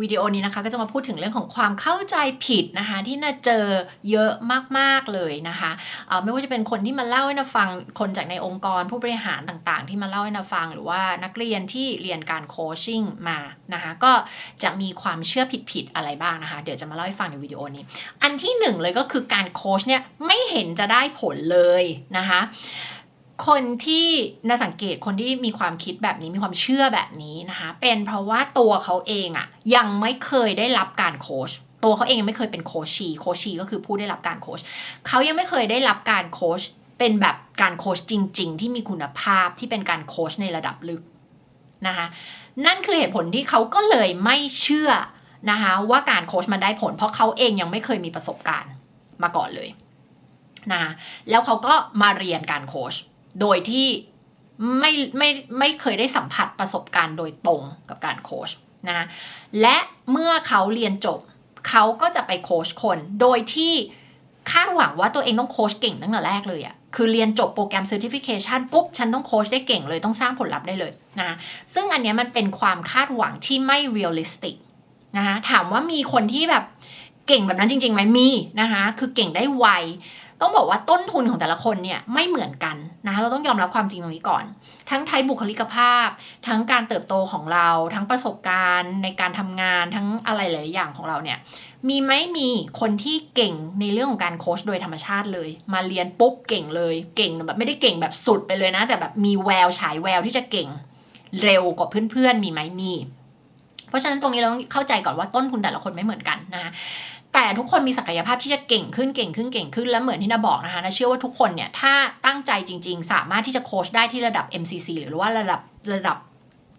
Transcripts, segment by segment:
วิดีโอนี้นะคะก็จะมาพูดถึงเรื่องของความเข้าใจผิดนะคะที่น่าเจอเยอะมากๆเลยนะคะไม่ว่าจะเป็นคนที่มาเล่าให้นาฟังคนจากในองค์กรผู้บริหารต่างๆ ที่มาเล่าให้นาฟัง หรือว่านักเรียนที่เรียนการโคชชิ่งมานะคะก็จะมีความเชื่อผิดๆอะไรบ้างนะคะ เดี๋ยวจะมาเล่าให้ฟังในวิดีโอนี้ อันที่หนึ่งเลยก็คือการโคชเนี่ยไม่เห็นจะได้ผลเลยนะคะ คนที่น่าสังเกตคนที่มีความคิดแบบนี้มีความเชื่อแบบนี้นะคะเป็นเพราะว่าตัวเขาเองอะยังไม่เคยได้รับการโคชตัวเขาเองยังไม่เคยเป็นโคชีโคชีก็คือผู้ได้รับการโคชเขายังไม่เคยได้รับการโคชเป็นแบบการโค้ชจริง ๆ ที่มีคุณภาพที่เป็นการโค้ชในระดับลึกนะคะนั่นคือเหตุผลที่เขาก็เลยไม่เชื่อนะคะว่าการโค้ชมันได้ผล เพราะเขาเองยังไม่เคยมีประสบการณ์มาก่อนเลยนะคะแล้วเขาก็มาเรียนการโค้ช โดยที่ไม่ไม่ไม่เคยได้สัมผัสประสบการณ์โดยตรงกับการโค้ชนะและเมื่อเขาเรียนจบ เขาก็จะไปโค้ชคน โดยที่คาดหวังว่าตัวเองต้องโค้ชเก่งตั้งแต่แรกเลยอะคือเรียนจบโปรแกรม Certification ปุ๊บ ฉันต้องโค้ชได้เก่งเลยต้องสร้างผลลัพธ์ได้เลยนะซึ่งอันนี้มันเป็นความคาดหวังที่ไม่ realistic นะคะถามว่ามีคนที่แบบเก่งแบบนั้นจริงๆไหมมีนะคะคือเก่งได้ไว ต้องบอกว่าต้นทุนของแต่ละคนเนี่ยไม่เหมือนกันนะคะเราต้องยอมรับความจริงตรงนี้ก่อน ทั้งไทยบุคลิกภาพ ทั้งการเติบโตของเรา ทั้งประสบการณ์ในการทำงานทั้งอะไรหลายอย่างของเราเนี่ยมีไหมมีคนที่เก่งในเรื่องของการโค้ชโดยธรรมชาติเลย มาเรียนปุ๊บเก่งเลย เก่งแบบไม่ได้เก่งแบบสุดไปเลยนะ แต่แบบมีแววฉายแววที่จะเก่งเร็วกว่าเพื่อนๆมีไหมมี เพราะฉะนั้นตรงนี้เราต้องเข้าใจก่อนว่าต้นทุนแต่ละคนไม่เหมือนกันนะคะ แต่ทุกคนมีศักยภาพที่จะเก่งขึ้นเก่งขึ้นเก่งขึ้น แล้วเหมือนที่นาบอกนะคะนาเชื่อว่าทุกคนเนี่ยถ้าตั้งใจจริง ๆ สามารถที่จะโค้ชได้ที่ระดับ MCC หรือว่าระดับระดับ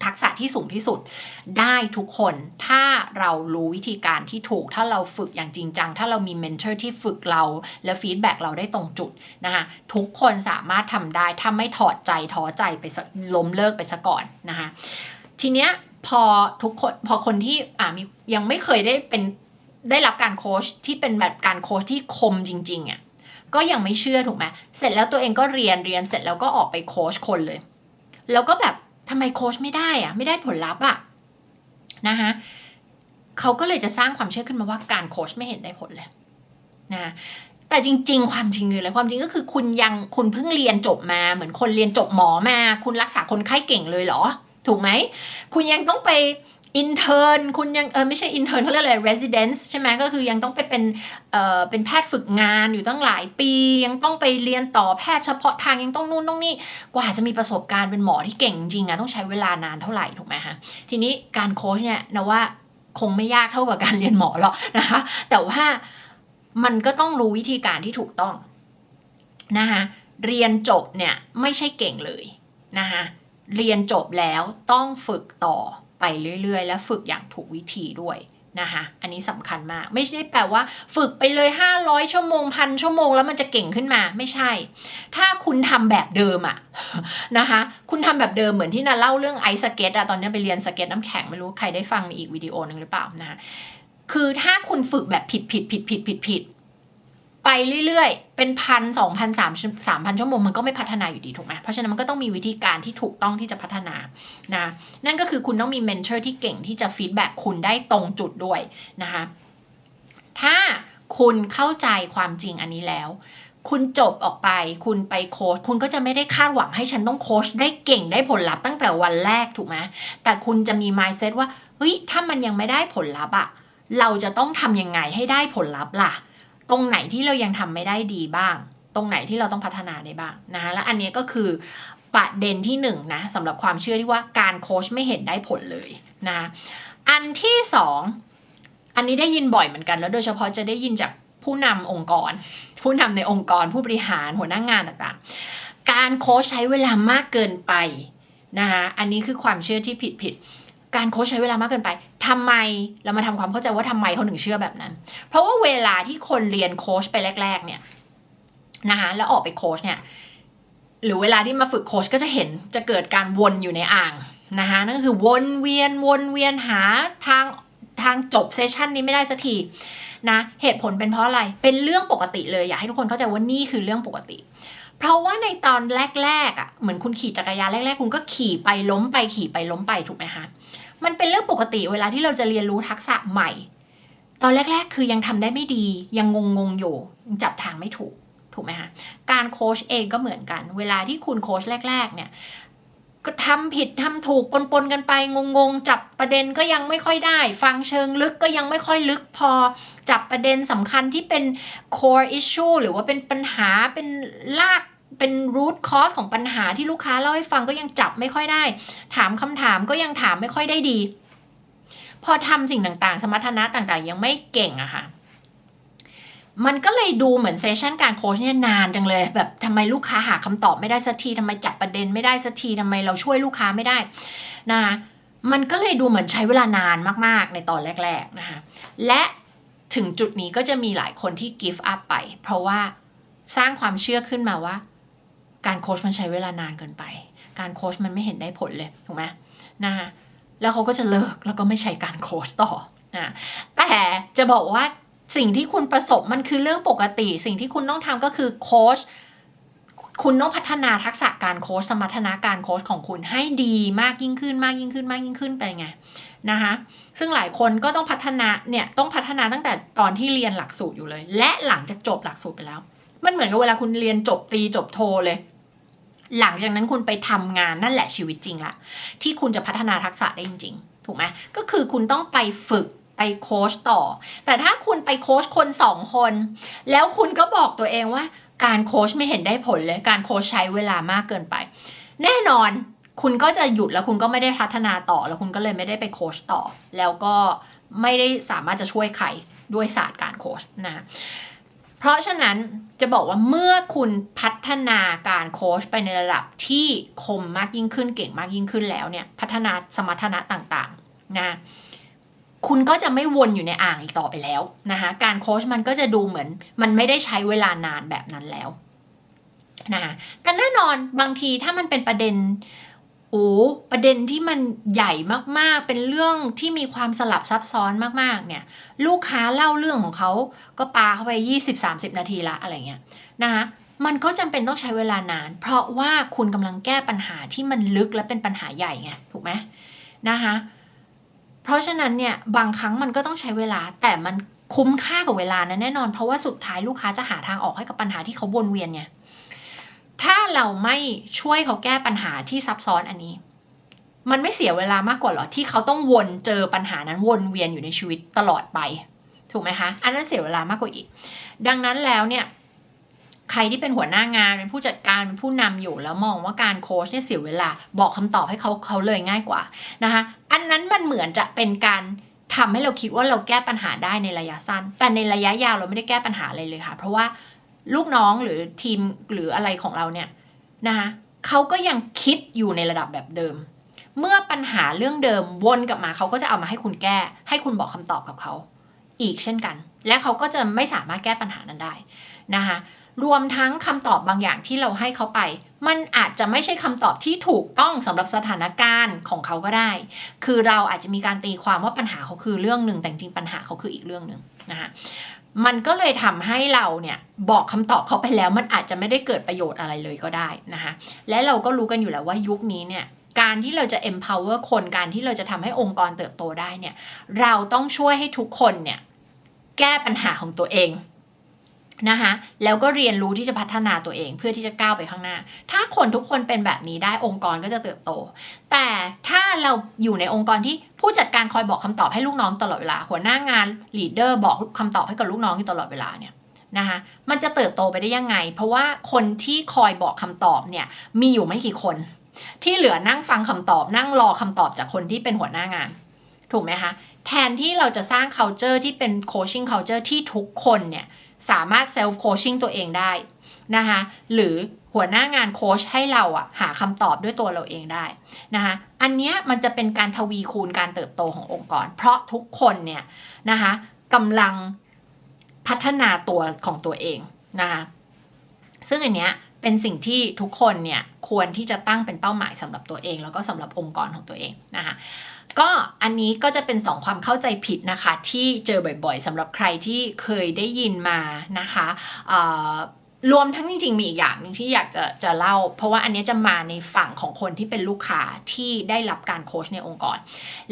ทักษะที่สูงที่สุดได้ทุกคนถ้าเรารู้วิธีการที่ถูก ถ้าเราฝึกอย่างจริงจัง ถ้าเรามีเมนเทอร์ที่ฝึกเรา และฟีดแบ็กเราได้ตรงจุดนะคะทุกคนสามารถทำได้ถ้าไม่ถอดใจท้อใจไปล้มเลิกไปซะก่อนนะคะทีเนี้ยพอทุกคนพอคนที่อ่ามียังไม่เคยได้เป็น ได้รับการโค้ชที่เป็นแบบการโค้ชที่คมจริงๆอะ่ะก็ยังไม่เชื่อถูกไหมเสร็จแล้วตัวเองก็เรียนเรียนเสร็จแล้วก็ออกไปโค้ชคนเลย แล้วก็แบบทำไมโค้ชไม่ได้อะ่ะไม่ได้ผลลัพธ์อะนะคะเขาก็เลยจะสร้างความเชื่อขึ้นมาว่าการโค้ชไม่เห็นได้ผลเลยนะแต่จริง ๆ ความจริงคืออะไรความจริงก็คือคุณยังคุณเพิ่งเรียนจบมาเหมือนคนเรียนจบหมอมา คุณรักษาคนไข้เก่งเลยเหรอ ถูกไหม คุณยังต้องไป อินเทอร์นคุณยังเออไม่ใช่อินเทอร์นเขาเรียกอะไร residence ใช่ไหมก็คือยังต้องไปเป็นเอ่อเป็นแพทย์ฝึกงานอยู่ตั้งหลายปี ยังต้องไปเรียนต่อแพทย์เฉพาะทางยังต้องนู่นต้องนี่กว่าจะมีประสบการณ์เป็นหมอที่เก่งจริงอะต้องใช้เวลานานเท่าไหร่ถูกไหมฮะทีนี้การโค้ชเนี่ยนะว่าคงไม่ยากเท่ากับการเรียนหมอหรอกนะคะ แต่ว่ามันก็ต้องรู้วิธีการที่ถูกต้องนะคะเรียนจบเนี่ยไม่ใช่เก่งเลยนะคะเรียนจบแล้วต้องฝึกต่อ ไปเรื่อยๆ และฝึกอย่างถูกวิธีด้วยนะคะอันนี้สำคัญมาก ไม่ใช่แปลว่า ฝึกไปเลย 500 ชั่วโมงพันชั่วโมงแล้วมันจะเก่งขึ้นมาไม่ใช่ ถ้าคุณทำแบบเดิมอะนะคะคุณทำแบบเดิมเหมือนที่นาเล่าเรื่องไอสเก็ตอะตอนนี้ไปเรียนสเก็ตน้ำแข็งไม่รู้ใครได้ฟังในอีกวิดีโอหนึ่งหรือเปล่านะคือถ้าคุณฝึกแบบผิดผิดผิดผิดผิดผิด ไปเรื่อยๆ เป็นพันสองพันสามสามพันชั่วโมงมันก็ไม่พัฒนาอยู่ดีถูกไหมเพราะฉะนั้นมันก็ต้องมีวิธีการที่ถูกต้องที่จะพัฒนานะนั่นก็คือคุณต้องมีเมนเทอร์ที่เก่งที่จะฟีดแบ็กคุณได้ตรงจุดด้วยนะคะถ้าคุณเข้าใจความจริงอันนี้แล้ว คุณจบออกไป คุณไปโค้ชคุณก็จะไม่ได้คาดหวังให้ฉันต้องโค้ชได้เก่งได้ผลลัพธ์ตั้งแต่วันแรกถูกไหมแต่คุณจะมี mindset ว่าเฮ้ยถ้ามันยังไม่ได้ผลลัพธ์อะเราจะต้องทำยังไงให้ได้ผลลัพธ์ล่ะ ตรงไหนที่เรายังทำไม่ได้ดีบ้าง ตรงไหนที่เราต้องพัฒนาได้บ้างนะคะและอันนี้ก็คือประเด็นที่หนึ่งนะสำหรับความเชื่อที่ว่าการโค้ชไม่เห็นได้ผลเลยนะอันที่สองอันนี้ได้ยินบ่อยเหมือนกัน แล้วโดยเฉพาะจะได้ยินจากผู้นำองค์กร ผู้นำในองค์กรผู้บริหารหัวหน้างงานต่างๆ การโค้ชใช้เวลามากเกินไปนะคะอันนี้คือความเชื่อที่ผิดผิดการโค้ชใช้เวลามากเกินไป ทำไมเรามาทำความเข้าใจว่าทำไมเขาถึงเชื่อแบบนั้น เพราะว่าเวลาที่คนเรียนโค้ชไปแรก ๆ เนี่ยนะคะแล้วออกไปโค้ชเนี่ย หรือเวลาที่มาฝึกโค้ชก็จะเห็นจะเกิดการวนอยู่ในอ่างนะคะนั่นก็คือวนเวียนวนเวียนหาทางทางจบเซสชันนี้ไม่ได้สักทีนะเหตุผลเป็นเพราะอะไรเป็นเรื่องปกติเลยอยากให้ทุกคนเข้าใจว่านี่คือเรื่องปกติ เพราะว่าในตอนแรกๆอะ่ะเหมือนคุณขี่จักรยานแรก ๆ คุณก็ขี่ไปล้มไปขี่ไปล้มไปถูกไหมคะ มันเป็นเรื่องปกติเวลาที่เราจะเรียนรู้ทักษะใหม่ ตอนแรก ๆ คือยังทำได้ไม่ดี ยังงงๆอยู่ยังจับทางไม่ถูกถูกไหมคะการโค้ชเองก็เหมือนกัน เวลาที่คุณโค้ชแรก ๆ เนี่ยก็ทำผิดทำถูกปนๆกันไปงงๆ จับประเด็นก็ยังไม่ค่อยได้ ฟังเชิงลึกก็ยังไม่ค่อยลึกพอจับประเด็นสำคัญที่เป็น core issue หรือว่าเป็นปัญหาเป็นลาก เป็น root cause ของปัญหาที่ลูกค้าเล่าให้ฟังก็ยังจับไม่ค่อยได้ ถามคำถามก็ยังถามไม่ค่อยได้ดี พอทำสิ่งต่างๆ สมรรถนะต่างๆ ยังไม่เก่งอะค่ะ มันก็เลยดูเหมือนเซสชันการโค้ชเนี่ยนานจังเลย แบบทำไมลูกค้าหาคำตอบไม่ได้สักทีทำไมจับประเด็นไม่ได้สักทีทำไมเราช่วยลูกค้าไม่ได้นะคะมันก็เลยดูเหมือนใช้เวลานานมากๆ ในตอนแรก ๆ นะคะ และถึงจุดนี้ก็จะมีหลายคนที่ give up ไป เพราะว่าสร้างความเชื่อขึ้นมาว่า การโค้ชมันใช้เวลานานเกินไป การโค้ชมันไม่เห็นได้ผลเลยถูกไหมนะคะแล้วเขาก็จะเลิกแล้วก็ไม่ใช้การโค้ชต่อนะแต่จะบอกว่าสิ่งที่คุณประสบมันคือเรื่องปกติ สิ่งที่คุณต้องทำก็คือโค้ชคุณต้องพัฒนาทักษะการโค้ชสมรรถนะการโค้ชของคุณให้ดีมากยิ่งขึ้นมากยิ่งขึ้นมากยิ่งขึ้นไปไงนะคะซึ่งหลายคนก็ต้องพัฒนาเนี่ยต้องพัฒนาตั้งแต่ตอนที่เรียนหลักสูตรอยู่เลย และหลังจากจบหลักสูตรไปแล้ว มันเหมือนกับเวลาคุณเรียนจบตรีจบโทเลย หลังจากนั้นคุณไปทำงานนั่นแหละชีวิตจริงละที่คุณจะพัฒนาทักษะได้จริงๆ ถูกไหมก็คือคุณต้องไปฝึกไปโค้ชต่อ แต่ถ้าคุณไปโค้ชคนสองคน แล้วคุณก็บอกตัวเองว่า การโค้ชไม่เห็นได้ผลเลย การโค้ชใช้เวลามากเกินไป แน่นอนคุณก็จะหยุดแล้วคุณก็ไม่ได้พัฒนาต่อ แล้วคุณก็เลยไม่ได้ไปโค้ชต่อ แล้วก็ไม่ได้สามารถจะช่วยใครด้วยศาสตร์การโค้ชนะ เพราะฉะนั้นจะบอกว่าเมื่อคุณพัฒนาการโค้ชไปในระดับที่คมมากยิ่งขึ้นเก่งมากยิ่งขึ้นแล้วเนี่ย พัฒนาสมรรถนะต่างๆนะคุณก็จะไม่วนอยู่ในอ่างอีกต่อไปแล้วนะคะการโค้ชมันก็จะดูเหมือน มันไม่ได้ใช้เวลานานแบบนั้นแล้วนะคะแต่แน่นอนบางทีถ้ามันเป็นประเด็น โอ้ประเด็นที่มันใหญ่มากๆ เป็นเรื่องที่มีความสลับซับซ้อนมากๆ เนี่ย ลูกค้าเล่าเรื่องของเขาก็ปาเข้าไป 20-30 นาทีละอะไรเงี้ยนะคะมันก็จำเป็นต้องใช้เวลานาน เพราะว่าคุณกำลังแก้ปัญหาที่มันลึกและเป็นปัญหาใหญ่ไงถูกไหมนะคะเพราะฉะนั้นเนี่ยบางครั้งมันก็ต้องใช้เวลาแต่มันคุ้มค่ากับเวลานะแน่นอน เพราะว่าสุดท้ายลูกค้าจะหาทางออกให้กับปัญหาที่เขาวนเวียนไง ถ้าเราไม่ช่วยเขาแก้ปัญหาที่ซับซ้อนอันนี้ มันไม่เสียเวลามากกว่าหรอที่เขาต้องวนเจอปัญหานั้นวนเวียนอยู่ในชีวิตตลอดไป ถูกไหมคะ อันนั้นเสียเวลามากกว่าอีก ดังนั้นแล้วเนี่ยใครที่เป็นหัวหน้างานเป็นผู้จัดการเป็นผู้นำอยู่แล้วมองว่าการโค้ชเนี่ยเสียเวลาบอกคำตอบให้เขาเขาเลยง่ายกว่านะคะอันนั้นมันเหมือนจะเป็นการทำให้เราคิดว่าเราแก้ปัญหาได้ในระยะสั้น แต่ในระยะยาวเราไม่ได้แก้ปัญหาอะไรเลยค่ะ เพราะว่า ลูกน้องหรือทีมหรืออะไรของเราเนี่ยนะคะเขาก็ยังคิดอยู่ในระดับแบบเดิม เมื่อปัญหาเรื่องเดิมวนกลับมาเขาก็จะเอามาให้คุณแก้ ให้คุณบอกคำตอบกับเขา อีกเช่นกัน และเขาก็จะไม่สามารถแก้ปัญหานั้นได้นะคะรวมทั้งคำตอบบางอย่างที่เราให้เขาไป มันอาจจะไม่ใช่คำตอบที่ถูกต้องสำหรับสถานการณ์ของเขาก็ได้ คือเราอาจจะมีการตีความว่าปัญหาเขาคือเรื่องหนึ่งแต่จริงปัญหาเขาคืออีกเรื่องหนึ่งนะคะ มันก็เลยทำให้เราเนี่ยบอกคำตอบเขาไปแล้วมันอาจจะไม่ได้เกิดประโยชน์อะไรเลยก็ได้นะคะและเราก็รู้กันอยู่แล้วว่ายุคนี้เนี่ยการที่เราจะ empower คนการที่เราจะทำให้องค์กรเติบโตได้เนี่ยเราต้องช่วยให้ทุกคนเนี่ยแก้ปัญหาของตัวเอง นะคะแล้วก็เรียนรู้ที่จะพัฒนาตัวเองเพื่อที่จะก้าวไปข้างหน้า ถ้าคนทุกคนเป็นแบบนี้ได้องค์กรก็จะเติบโต แต่ถ้าเราอยู่ในองค์กรที่ผู้จัดการคอยบอกคำตอบให้ลูกน้องตลอดเวลา หัวหน้างานลีดเดอร์บอกคำตอบให้กับลูกน้องอยู่ตลอดเวลาเนี่ยนะคะมันจะเติบโตไปได้ยังไง เพราะว่าคนที่คอยบอกคำตอบเนี่ยมีอยู่ไม่กี่คน ที่เหลือนั่งฟังคำตอบ นั่งรอคำตอบจากคนที่เป็นหัวหน้างาน ถูกไหมคะแทนที่เราจะสร้าง culture ที่เป็น coaching culture ที่ทุกคนเนี่ย สามารถเซลฟ์โคชชิ่งตัวเองได้นะคะหรือหัวหน้างานโค้ชให้เราอะหาคำตอบด้วยตัวเราเองได้นะคะอันนี้มันจะเป็นการทวีคูณการเติบโตขององค์กร เพราะทุกคนเนี่ยนะคะกำลังพัฒนาตัวของตัวเองนะคะซึ่งอันเนี้ยเป็นสิ่งที่ทุกคนเนี่ยควรที่จะตั้งเป็นเป้าหมายสำหรับตัวเอง แล้วก็สำหรับองค์กรของตัวเองนะคะ ก็อันนี้ก็จะเป็นสองความเข้าใจผิดนะคะ ที่เจอบ่อยๆสำหรับใครที่เคยได้ยินมานะคะ รวมทั้งจริงๆมีอีกอย่างหนึ่งที่อยากจะจะเล่า เพราะว่าอันนี้จะมาในฝั่งของคนที่เป็นลูกค้าที่ได้รับการโค้ชในองค์กร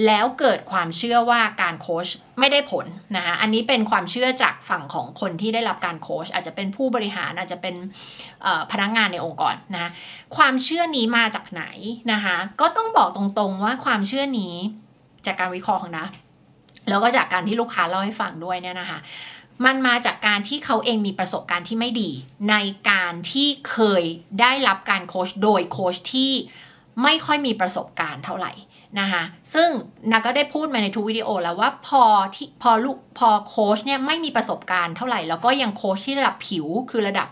แล้วเกิดความเชื่อว่าการโค้ชไม่ได้ผลนะคะอันนี้เป็นความเชื่อจากฝั่งของคนที่ได้รับการโค้ชอาจจะเป็นผู้บริหารอาจจะเป็นพนักงงานในองค์กรนะความเชื่อนี้มาจากไหนนะคะก็ต้องบอกตรงๆว่าความเชื่อนี้จากการวิเคราะห์ของนะ แล้วก็จากการที่ลูกค้าเล่าให้ฟังด้วยเนี่ยนะคะ มันมาจากการที่เขาเองมีประสบการณ์ที่ไม่ดี ในการที่เคยได้รับการโค้ชโดยโค้ชที่ไม่ค่อยมีประสบการณ์เท่าไหร่นะคะซึ่งนาก็ได้พูดมาในทุกวิดีโอแล้วว่าพอที่พอลูกพอโค้ชเนี่ยไม่มีประสบการณ์เท่าไหร่ แล้วก็ยังโค้ชที่ระดับผิวคือระดับ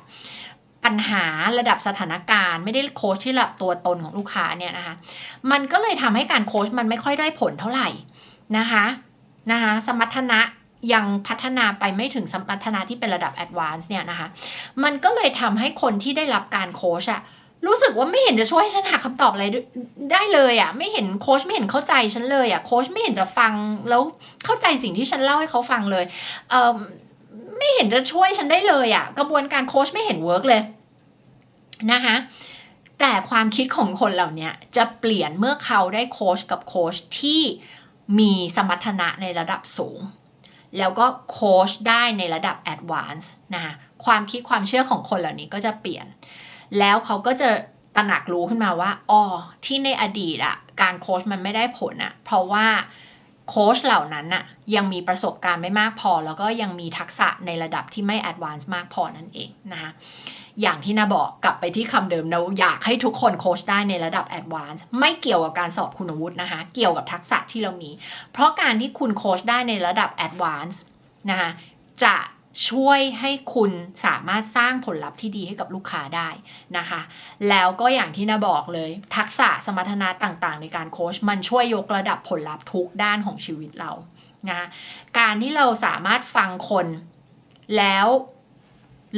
ปัญหาระดับสถานการณ์ ไม่ได้โค้ชที่ระดับตัวตนของลูกค้าเนี่ยนะคะมันก็เลยทำให้การโค้ชมันไม่ค่อยได้ผลเท่าไหร่นะคะนะคะสมรรถนะ ยังพัฒนาไปไม่ถึงสมรรถนะที่เป็นระดับแอดวานซ์เนี่ยนะคะ มันก็เลยทำให้คนที่ได้รับการโค้ชอะรู้สึกว่าไม่เห็นจะช่วยฉันหาคำตอบอะไรได้เลยอะไม่เห็นโค้ชไม่เห็นเข้าใจฉันเลยอะโค้ชไม่เห็นจะฟังแล้วเข้าใจสิ่งที่ฉันเล่าให้เขาฟังเลยเออไม่เห็นจะช่วยฉันได้เลยอะกระบวนการโค้ชไม่เห็นเวิร์กเลยนะคะแต่ความคิดของคนเหล่านี้จะเปลี่ยนเมื่อเขาได้โค้ชกับโค้ชที่มีสมรรถนะในระดับสูง แล้วก็โค้ชได้ในระดับแอดวานซ์นะคะความคิดความเชื่อของคนเหล่านี้ก็จะเปลี่ยน แล้วเขาก็จะตระหนักรู้ขึ้นมาว่าอ๋อที่ในอดีตอะการโค้ชมันไม่ได้ผลอะเพราะว่า โค้ชเหล่านั้นอะยังมีประสบการณ์ไม่มากพอ แล้วก็ยังมีทักษะในระดับที่ไม่แอดวานซ์มากพอนั่นเองนะคะอย่างที่นาบอกกลับไปที่คำเดิมเราอยากให้ทุกคนโค้ชได้ในระดับแอดวานซ์ไม่เกี่ยวกับการสอบคุณวุฒินะคะเกี่ยวกับทักษะที่เรามี เพราะการที่คุณโค้ชได้ในระดับแอดวานซ์นะคะจะ ช่วยให้คุณสามารถสร้างผลลัพธ์ที่ดีให้กับลูกค้าได้นะคะ แล้วก็อย่างที่นาบอกเลย ทักษะสมรรถนะต่างๆ ในการโค้ชมันช่วยยกระดับผลลัพธ์ทุกด้านของชีวิตเรานะการที่เราสามารถฟังคนแล้ว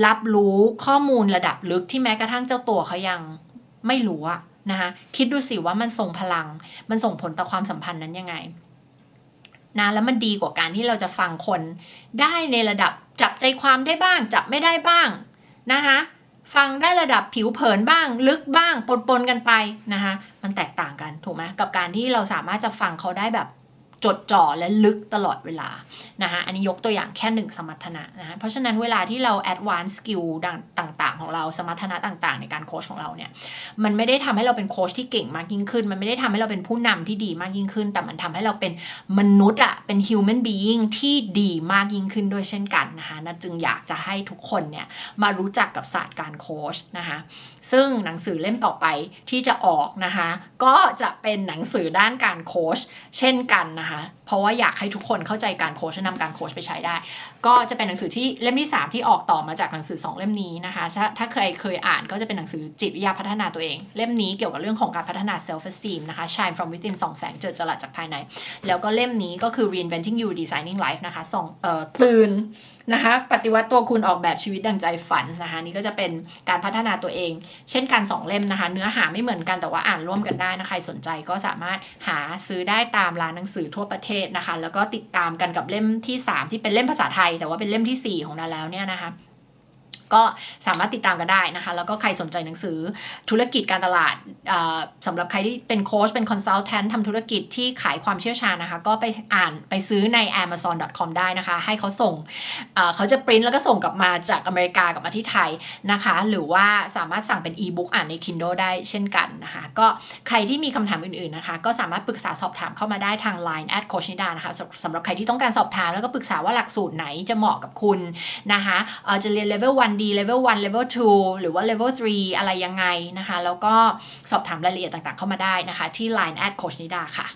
รับรู้ข้อมูลระดับลึกที่แม้กระทั่งเจ้าตัวเขายังไม่รู้อะนะคะคิดดูสิว่ามันส่งพลัง มันส่งผลต่อความสัมพันธ์นั้นยังไงนะแล้วมันดีกว่าการที่เราจะฟังคนได้ในระดับ จับใจความได้บ้าง จับไม่ได้บ้างนะคะฟังได้ระดับผิวเผินบ้าง ลึกบ้างปนๆกันไปนะคะมันแตกต่างกันถูกไหมกับการที่เราสามารถจะฟังเขาได้แบบ จดจ่อและลึกตลอดเวลานะคะอันนี้ยกตัวอย่างแค่หนึ่งสมรรถนะนะะเพราะฉะนั้นเวลาที่เรา advance skill ต่างๆ ของเราสมรรถนะต่างๆ ในการโค้ชของเราเนี่ยมันไม่ได้ทำให้เราเป็นโค้ชที่เก่งมากยิ่งขึ้น มันไม่ได้ทำให้เราเป็นผู้นำที่ดีมากยิ่งขึ้น แต่มันทำให้เราเป็นมนุษย์อะเป็น human being ที่ดีมากยิ่งขึ้นด้วยเช่นกันนะคะนั่นจึงอยากจะให้ทุกคนเนี่ยมารู้จักกับศาสตร์การโค้ชนะคะซึ่งหนังสือเล่มต่อไปที่จะออกนะคะก็จะเป็นหนังสือด้านการโค้ชเช่นกันนะคะเพราะว่าอยากให้ทุกคนเข้าใจการโค้ชและนำการโค้ชไปใช้ได้ ก็จะเป็นหนังสือที่เล่มที่ 3 ที่ออกต่อมาจากหนังสือ 2 เล่มนี้นะคะ ถ้าถ้าเคยเคยอ่านก็จะเป็นหนังสือจิตวิทยาพัฒนาตัวเอง เล่มนี้เกี่ยวกับเรื่องของการพัฒนา self esteem นะคะ shine from within สองแสงเจิดจรัสจากภายใน แล้วก็เล่มนี้ก็คือ reinventing you designing life นะคะสองเอ่อตื่น นะคะ ปฏิวัติตัวคุณออกแบบชีวิตดังใจฝันนะคะ นี่ก็จะเป็นการพัฒนาตัวเอง เช่นกัน2เล่มนะคะ เนื้อหาไม่เหมือนกันแต่ว่าอ่านร่วมกันได้นะใครสนใจก็สามารถหาซื้อได้ตามร้านหนังสือทั่วประเทศนะคะ แล้วก็ติดตามกันกับเล่มที่ 3 ที่เป็นเล่มภาษาไทย แต่ว่าเป็นเล่มที่ 4 ของนาแล้วเนี่ยนะคะ ก็สามารถติดตามกันได้นะคะ แล้วก็ใครสนใจหนังสือธุรกิจการตลาดสำหรับใครที่เป็นโค้ชเป็นคอนซัลแทนทำธุรกิจที่ขายความเชี่ยวชาญนะคะ ก็ไปอ่านไปซื้อใน amazon.com ได้นะคะ ให้เขาส่งเขาจะปริ้นแล้วก็ส่งกลับมาจากอเมริกากับมาที่ไทยนะคะ หรือว่าสามารถสั่งเป็นอีบุ๊กอ่านใน Kindle ได้เช่นกันนะคะ ก็ใครที่มีคำถามอื่นๆนะคะ ก็สามารถปรึกษาสอบถามเข้ามาได้ทาง Line แอดโคชนิดานะคะสำหรับใครที่ต้องการสอบถามแล้วก็ปรึกษาว่าหลักสูตรไหนจะเหมาะกับคุณนะคะจะเรียนเลเวล1 ดี level 1 level 2 หรือว่า level 3 อะไรยังไงนะคะ แล้วก็สอบถามรายละเอียดต่างๆเข้ามาได้นะคะ ที่ Line แอดโคชนิดาค่ะ